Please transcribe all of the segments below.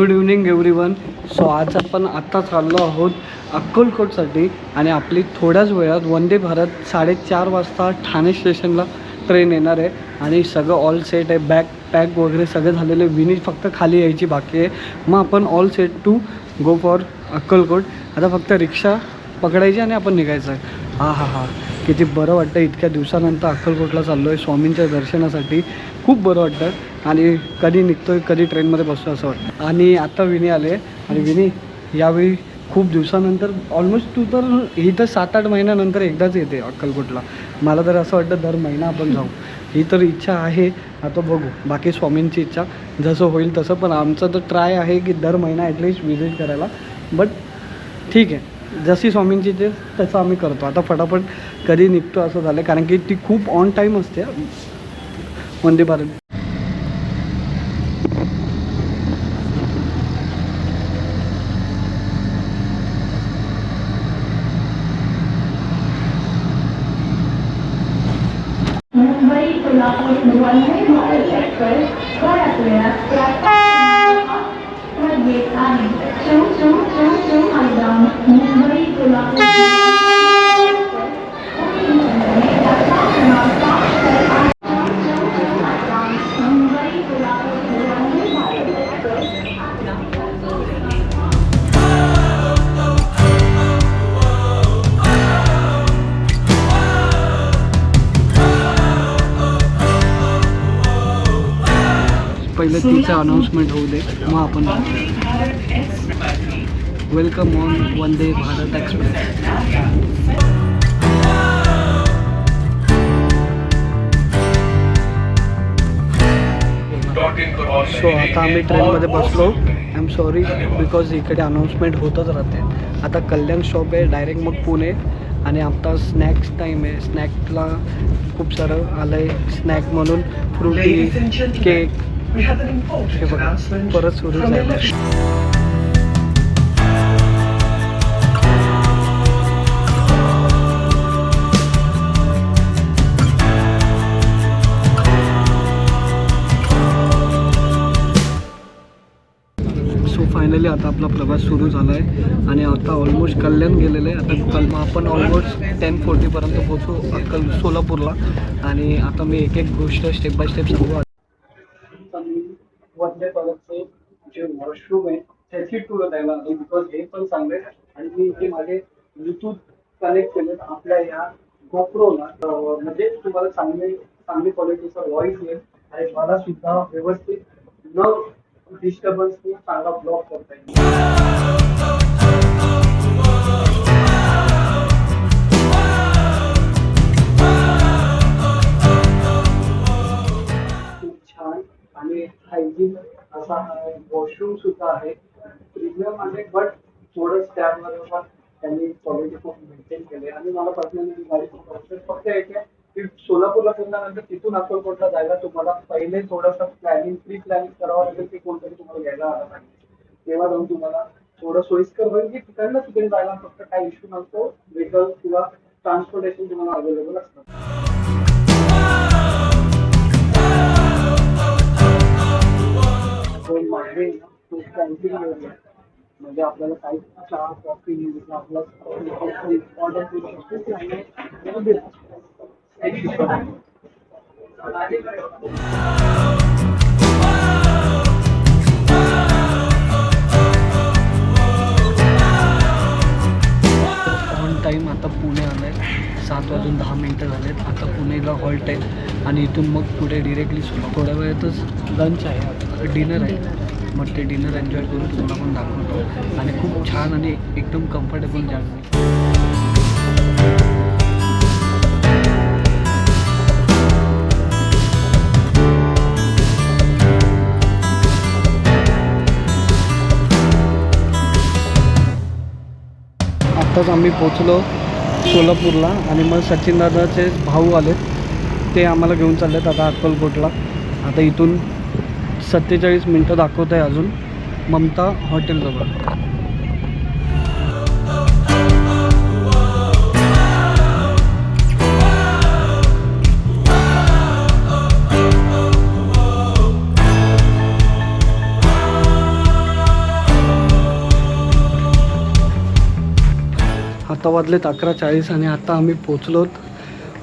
Good evening everyone so आज आपण आत्ता चाललो आहोत अक्कलकोटसाठी आणि आपली थोड्याच वेळात वंदे भारत साडेचार वाजता ठाणे स्टेशनला ट्रेन येणार आहे. आणि सगळं ऑल सेट आहे. बॅग पॅक वगैरे सगळं झालेलं. आहे विनी फक्त खाली यायची बाकी आहे. मग आपण all set to go for Akkalkot. आता फक्त रिक्षा पकडायची आणि आपण निघायचं आहे. हा हा हा. किती बरं वाटतं इतक्या दिवसानंतर अक्कलकोटला चाललो आहे स्वामींच्या दर्शनासाठी खूप बरं वाटतं. आणि कधी निघतो आहे कधी ट्रेनमध्ये बसतो असं वाटतं. आणि आत्ता विनी आले. आणि विनी यावेळी खूप दिवसानंतर ऑलमोस्ट तू तर ही तर सात आठ महिन्यानंतर एकदाच येते अक्कलकोटला. मला तर असं वाटतं दर महिना आपण जाऊ. ही तर इच्छा आहे. आता बघू. बाकी स्वामींची इच्छा. जसं होईल तसं. पण आमचं तर ट्राय आहे की दर महिना ॲटलिस्ट व्हिजिट करायला. बट ठीक आहे. जशी स्वामींची ते तसं आम्ही करतो आता फटाफट कधी निघतो असं झालं कारण की ती खूप ऑन टाईम असते वंदे भारत मुंबई मुंबई पहिलं तिचं अनाऊन्समेंट होऊ दे. मग आपण welcome on Vande Bharat express so आता आम्ही ट्रेनमध्ये बसलो. आय एम सॉरी बिकॉज इकडे अनाऊन्समेंट होतच राहते. आता कल्याण शॉप आहे डायरेक्ट मग पुणे. आणि आता स्नॅक्स टाईम आहे. स्नॅकला खूप सारं आलं आहे स्नॅक म्हणून फ्रुटी केक हे बघा परत सुरू झालं फायनली आता आपला प्रवास सुरू झाला आहे आणि आता ऑलमोस्ट कल्याण गेलेलं आहे आता कल आपण ऑलमोस्ट टेन फोर्टीपर्यंत पोहोचू अक्कल सोलापूरला. आणि आता मी एक एक गोष्ट स्टेप बाय स्टेप सांगू. वंदे भारतचे जे वॉशरूम आहे त्याची टूर द्यायला आली बिकॉज हे पण सांगेल आणि मी इथे माझे ब्लूटूथ कनेक्ट केले आपल्या या गोप्रोला म्हणजे तुम्हाला चांगली चांगली क्वालिटीचा व्हॉइस येईल. आणि मला सुद्धा व्यवस्थित न डिस्टर्बन्स चांगला ब्लॉक करता येईल खूप छान. आणि हायजीन असा वॉशरूम सुद्धा आहे. प्रीमियम आहे बट थोडं स्टॅबमध्ये पण त्यांनी क्वालिटी खूप मेंटेन केली आणि मला पर्सनली गाडी खूप फक्त एक आहे की सोलापूरला फिरल्यानंतर तिथून अक्कलकोटला जायला तुम्हाला पहिले थोडंसं प्लॅनिंग प्री प्लॅनिंग करावं लागेल ते कोणतरी तुम्हाला घ्यायला आलं पाहिजे तेव्हा जाऊन तुम्हाला थोडं सोयीस्कर होईल की तिकडनं तिकडे जायला फक्त काही इश्यू नसतो व्हेकल किंवा ट्रान्सपोर्टेशन तुम्हाला अवेलेबल असतं म्हणजे आपल्याला काही चहा कॉफी आपला ऑर्डर करू शकतो टाईम आता पुणे आलं आहे सात वाजून दहा मिनटं झालेत. आता पुणेला हॉल्ट आहे आणि इथून मग पुढे डिरेक्टली थोड्या वेळातच लंच आहे. डिनर आहे. मग ते डिनर एन्जॉय करून तुम्हाला पण दाखवतो. आणि खूप छान आणि एकदम कम्फर्टेबल जागा आत्ताच आम्ही पोचलो सोलापूरला आणि मग सचिनदादाचे भाऊ आले. ते आम्हाला घेऊन चाललेत आता अक्कलकोटला. आता इथून सत्तेचाळीस मिनटं दाखवत आहे अजून. ममता हॉटेलजवळ. आता वाजलेत अकरा चाळीस आणि आता आम्ही पोचलोत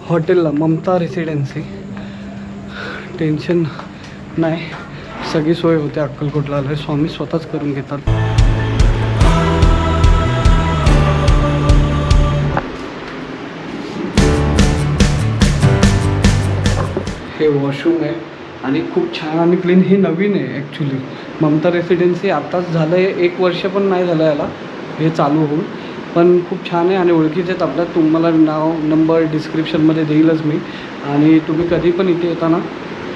हॉटेलला ममता रेसिडेन्सी टेन्शन नाही. सगळी सोय होते अक्कलकोटला. आलं स्वामी स्वतःच करून घेतात. हे वॉशरूम आहे आणि खूप छान आणि क्लीन हे नवीन आहे ॲक्च्युली ममता रेसिडेन्सी आत्ताच झालं आहे एक वर्ष पण नाही झालं याला. हे चालू होऊन. पण खूप छान आहे आणि ओळखीचे आहेत आपल्या तुम्हाला नाव नंबर डिस्क्रिप्शनमध्ये देईलच मी. आणि तुम्ही कधी पण इथे येताना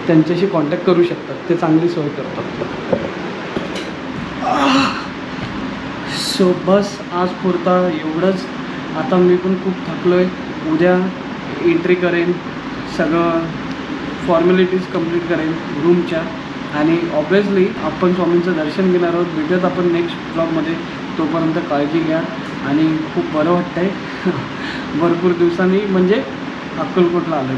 त्यांच्याशी कॉन्टॅक्ट करू शकतात ते चांगली सोय करतात. सो बस आज पुरता एवढंच. आता मी पण खूप थकलो आहे उद्या एंट्री करेन. सगळं फॉर्मॅलिटीज कंप्लीट करेन रूमच्या आणि ऑब्वियसली आपण स्वामींचं दर्शन घेणार आहोत. भेटत आपण नेक्स्ट ब्लॉगमध्ये तोपर्यंत काळजी घ्या. आणि खूप बरं वाटतं आहे भरपूर दिवसांनी म्हणजे अक्कलकोटला आलो